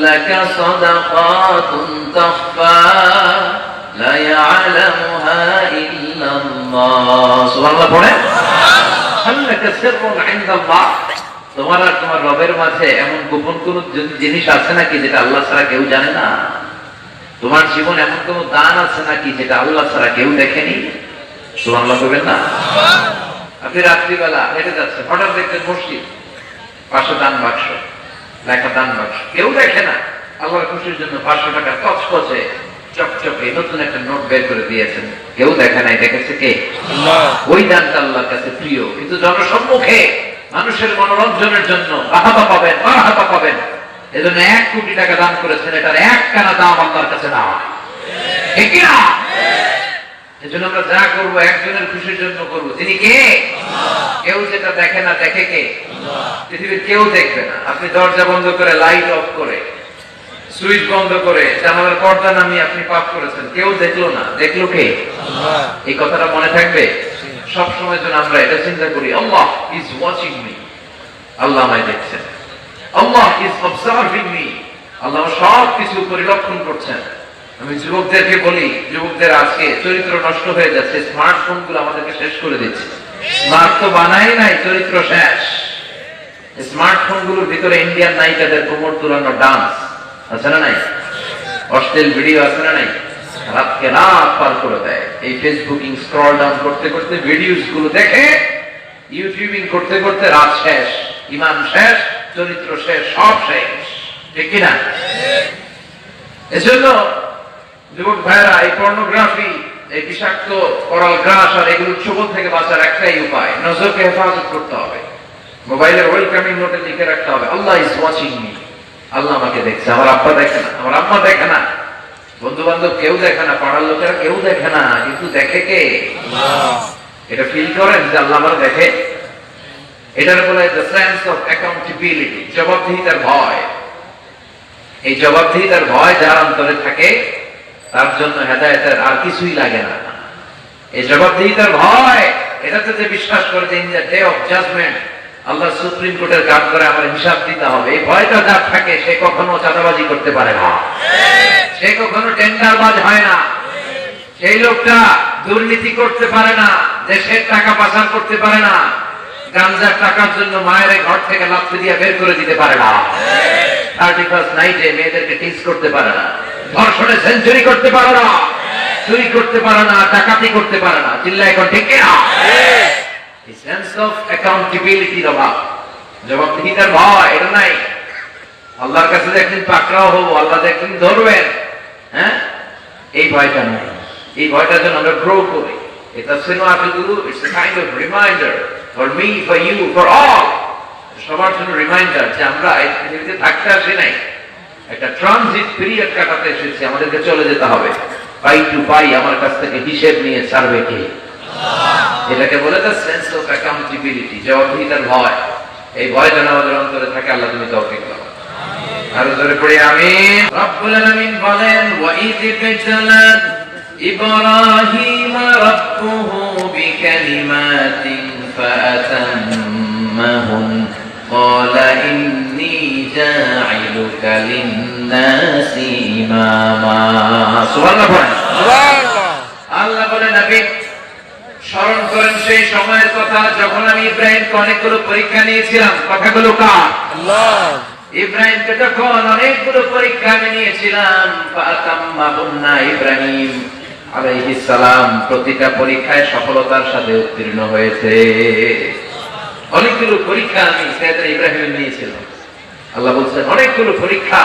لك صدقات تخفى لا يعلمها إلا الله سبحان الله পড়ে هل لك سر عند الله তোমার আর তোমার রবের মাঝে এমন গোপন কোন জিনিস আছে নাকি যেটা আল্লাহ ছাড়া কেউ জানে না তোমার জীবন এমন কোন দান আছে নাকি যেটা আল্লাহ ছাড়া কেউ দেখেনি সুবহানাল্লাহ করবেন না আপনি রাত্রিবেলা হেঁটে যাচ্ছেন হঠাৎ দেখতেন মসজিদ পাঁচশো দান বাক্স লেখা দান বাক্স কেউ দেখে না। আল্লাহর খুশির জন্য পাঁচশো টাকা কচকচে চকচকে নতুন একটা নোট বের করে দিয়েছেন। কেউ দেখে নাই দেখেছে কে? ওই দানটা আল্লাহর কাছে প্রিয় কিন্তু জনসম্মুখে মানুষের মনোরঞ্জনের জন্য বাহাবা পাবেন বাহাবা পাবেন। এজন্য এক কোটি টাকা দান করেছেন এটার এক কানা দাম আল্লাহর কাছে না ঠিক না এজন্য আমরা যা করব একজনের খুশির জন্য করব। তিনি কে? কেউ যেটা দেখে না দেখে কে? পৃথিবীর কেউ দেখবে না। আপনি দরজা বন্ধ করে লাইট অফ করে সুইচ বন্ধ করে জানালার পর্দা নামিয়ে আপনি পাপ করেছেন। কেউ দেখল না। দেখল কে? এই কথাটা মনে থাকবে? সব সময় যেন আমরা এটা চিন্তা করি Allah is watching me Allah আমায় দেখছেন। Allah is observing me Allah সব কিছু পরিলক্ষণ করছেন। আমি যুবকদেরকে বলি, যুবকদের আজকে চরিত্র নষ্ট হয়ে যাচ্ছে স্মার্টফোনগুলো আমাদেরকে শেষ করে দিচ্ছে। স্মার্ট তো বানাই নাই, চরিত্র শেষ। স্মার্টফোনগুলোর ভিতরে ইন্ডিয়ান নায়িকাদের কোমর তুলানো ডান্স আছে না নাই? অশ্লীল ভিডিও আছে না নাই? রাতকে রাত পার করে দেয়। এই ফেসবুকিং স্ক্রল ডাউন করতে করতে ভিডিওসগুলো দেখে ইউটিউবিং করতে করতে রাত শেষ ইমান শেষ, চরিত্র শেষ, সব শেষ। ঠিক কিনা? এজন্য যুবক ভাইরা এই পর্নোগ্রাফি এই বিষাক্ত করাল গ্রাস আর এগুলো ছোবল থেকে বাঁচার একটাই উপায়। নজরকে হেফাজত করতে হবে। মোবাইলের ওয়েলকামিং নোটে লিখে রাখতে হবে আল্লাহ ইজ ওয়াচিং মি আল্লাহ আমাকে দেখছে। আমার আব্বা দেখে না। আমার আম্মা দেখে না। বন্ধু বান্ধব কেউ দেখে না। পাড়ার লোকেরা কেউ দেখে না। কিন্তু দেখে কে? এটা ফিল করেন যে আল্লাহ আমার দেখে। এটার বলে দ্য সেন্স অফ অ্যাকাউন্টেবিলিটি জবাবদিহিতার ভয়। এই জবাবদিহিতার ভয় যার অন্তরে থাকে তার জন্য হেদায়তের আর কিছুই লাগে না। এই জবাবদিহিতার ভয়, এটাতে যে বিশ্বাস করে যে day of judgement Allah supreme কোর্টের কাজ করে আমার হিসাব দিতে হবে। এই ভয়টা যার থাকে, সে কখনো চাঁদাবাজি করতে পারে না। সে কখনো টেন্ডারবাজ হয় না। সেই লোকটা দুর্নীতি করতে পারে না, দেশের টাকা পাচার করতে পারে না। গাঞ্জার টাকার জন্য মায়ের ঘর থেকে লাফি দিয়ে বের করে দিতে পারে না। থার্টি ফার্স্ট নাইটে মেয়েদেরকে টিস করতে পারে না। ধর্ষণে সেঞ্চুরি করতে পারে না। চুরি করতে পারে না ডাকাতি করতে পারে না। চিল্লা এখন ঠিক না সেন্স অফ অ্যাকাউন্টেবিলিটির অভাব। জবাবদিহিতার ভয় এটা নাই। আল্লাহর কাছে যে একদিন পাকড়াও হব আল্লাহ যে একদিন ধরবেন হ্যাঁ? এই ভয়টা নাই। এই ভয়টার জন্য আমরা গ্রো করি। এটা সিনেমাগুলো it's a kind of reminder for me for you for all সবার জন্য রিমাইন্ডার যে আমরা এই পৃথিবীতে থাকতে আসি নাই। একটা ট্রানজিট পিরিয়ড কাটাতে এসেছি, আমাদেরকে চলে যেতে হবে। পাই টু পাই আমার কাছ থেকে হিসেব নিয়ে ছাড়বে কে? এটাকে বলে দ্য সেন্স অফ অ্যাকাউন্টেবিলিটি জবাবদিহিতার ভয়। এই ভয় যেন আমাদের অন্তরে থাকে, আল্লাহ তুমি তৌফিক দাও। আরও জোরে পড়ি, আমিন। রব্বুল আলামিন বলেন, ওয়াইদ বিতালাত ইব্রাহিম রাব্বুহু বিকালিমাতিন আল্লাহ বলে স্মরণ করেন সেই সময়ের কথা যখন আমি ইব্রাহিমকে অনেকগুলো পরীক্ষা নিয়েছিলাম। কথাগুলো ইব্রাহিমকে তখন অনেকগুলো পরীক্ষা আমি নিয়েছিলাম ইব্রাহিম প্রতিটা পরীক্ষায় সফলতার সাথে উত্তীর্ণ হয়েছে। অনেকগুলো পরীক্ষা আমি ইব্রাহিম নিয়েছিলাম। আল্লাহ বলছেন অনেকগুলো পরীক্ষা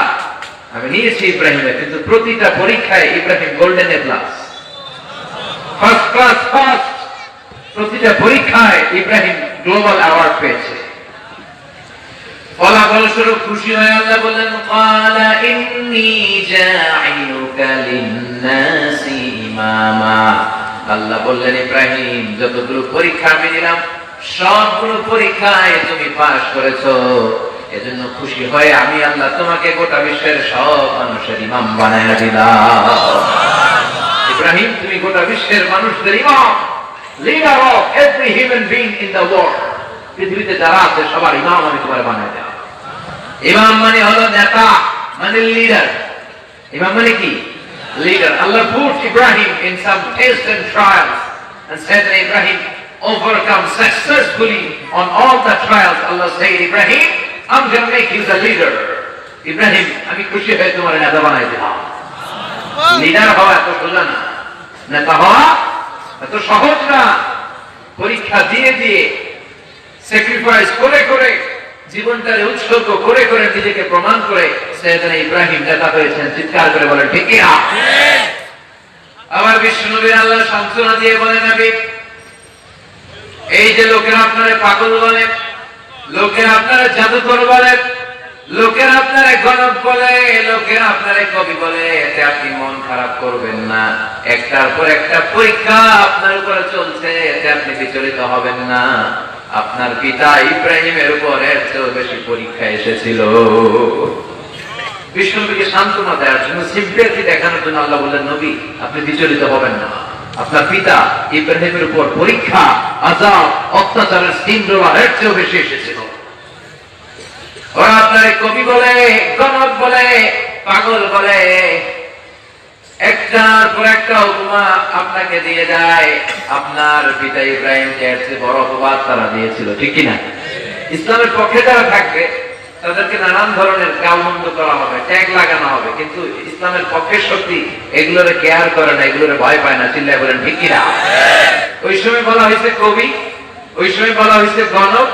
আমি নিয়েছি ইব্রাহিমের, কিন্তু প্রতিটা পরীক্ষায় Ibrahim golden A plus first class first প্রতিটা পরীক্ষায় ইব্রাহিম গ্লোবাল অ্যাওয়ার্ড পেয়েছে। খুশি হয়ে আল্লাহ বললেন, ক্বালা ইন্নী আল্লাহ বললেন, ইব্রাহিম, যতগুলো পরীক্ষা আমি দিলাম সবগুলো পরীক্ষায় তুমি পাশ করেছ। এজন্য খুশি হয়ে আমি আল্লাহ তোমাকে গোটা বিশ্বের সব মানুষের ইমাম বানায় দিলাম। ইব্রাহিম তুমি গোটা বিশ্বের মানুষদের ইমাম leader of every human being in the world পৃথিবীতে যারা আছে সবার ইমাম আমি তোমার বানায় দিলাম। ইমাম মানে হলো নেতা মানে লিডার ইমাম মানে কি? leader. Allah put Ibrahim in some tests and trials and said that Ibrahim overcome successfully on all the trials. Allah said, Ibrahim, I'm going to make you the leader. Ibrahim, আমি খুশি হয়ে তোমার নেতা বানাই দিলাম। লিডার হওয়া এত সোজা না। নেতা হওয়া এত সহজ না। পরীক্ষা দিয়ে দিয়ে স্যাক্রিফাইস করে করে জীবনটারে উৎসর্গ করে করে নিজেকে প্রমাণ করে সৈয়দনা ইব্রাহিম নেতা হয়েছেন। চিৎকার করে বলেন ঠিক কি না? আবার বিষ্ণুনবীর আল্লাহ সান্ত্বনা দিয়ে বলেন নবী এই যে লোকেরা আপনারা পাগল বলে লোকেরা আপনারা জাদুকর বলে, লোকেরা আপনারা গণক বলে, লোকেরা আপনারা কবি বলে, এতে আপনি মন খারাপ করবেন না। একটার পর একটা পরীক্ষা আপনার উপরে চলছে, এতে আপনি বিচলিত হবেন না। আপনার পিতা ইব্রাহিমের উপর এর চেয়েও বেশি পরীক্ষা এসেছিল। বিষ্ণুকে সান্ত্বনা দেওয়ার জন্য সিম্পিয়াতি দেখানোর জন্য আল্লাহ বললেন, নবী, আপনি বিচলিত হবেন না। আপনার পিতা ইব্রাহিমের উপর পরীক্ষা আজাব, অত্যাচারের স্টিম রোলার চেয়েও বেশি এসেছিল। ওরা আপনার কবি বলে, গণক বলে, পাগল বলে, একটার পর একটা উপমা আপনাকে দিয়ে যায়। আপনার পিতা ইব্রাহিমকে বড় অপবাদ তারা দিয়েছিল, ঠিক কিনা? ইসলামের পক্ষে যারা থাকবে, তাদেরকে নানান ধরনের গালমন্দ করা হবে, ট্যাগ লাগানো হবে, কিন্তু ইসলামের পক্ষের শক্তি এগুলোরে কেয়ার করে না, এগুলোরে ভয় পায় না, চিল্লায় বলেন, ঠিক কিনা? ওই সময় বলা হয়েছে কবি, ওই সময় বলা হয়েছে গণক,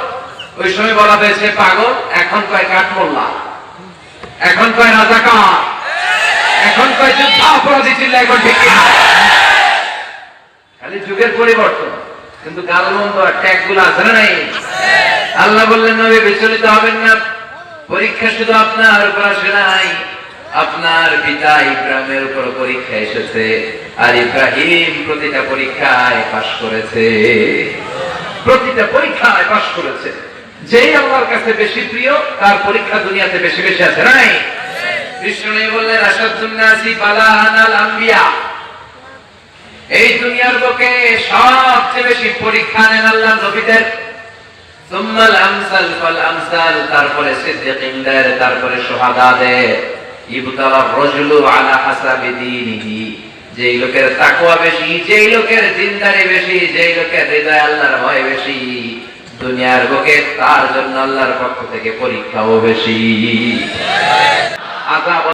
ওই সময় বলা হয়েছে পাগল, এখন কয় কাঠমোল্লা, এখন কয় রাজাকার, এখন কয় যুদ্ধ অপরাধী ছিল এখন ঠিক খালি যুগের পরিবর্তন, কিন্তু গালমন্দ আর ট্যাগগুলো আছে না নাই? আল্লাহ বললেন, নবী বিচলিত হবেন না, পরীক্ষা শুধু আপনার উপর আসে নাই। আপনার পিতা ইব্রাহিমের উপর পরীক্ষা এসেছে, আর ইব্রাহিম প্রতিটা পরীক্ষায় পাশ করেছে। প্রতিটা পরীক্ষায় পাশ করেছে। যেই আল্লাহর কাছে বেশি প্রিয়, তার পরীক্ষা দুনিয়াতে বেশি বেশি আছে, নাই? বললেন আম্বিয়া। এই দুনিয়ার বুকে সবচেয়ে বেশি পরীক্ষা নেন আল্লাহ নবীদের। সুম্মাল আমসাল ফাল আমসাল, তারপরে সিদ্দিকিনদের, তারপরে যেই লোকের তাকওয়া বেশি, যেই লোকের জিন্দারি বেশি, যেই লোকের হৃদয় আল্লাহর ভয় বেশি, দুনিয়ার বুকে তার জন্য আল্লাহর পক্ষ থেকে পরীক্ষাও বেশি। আযাব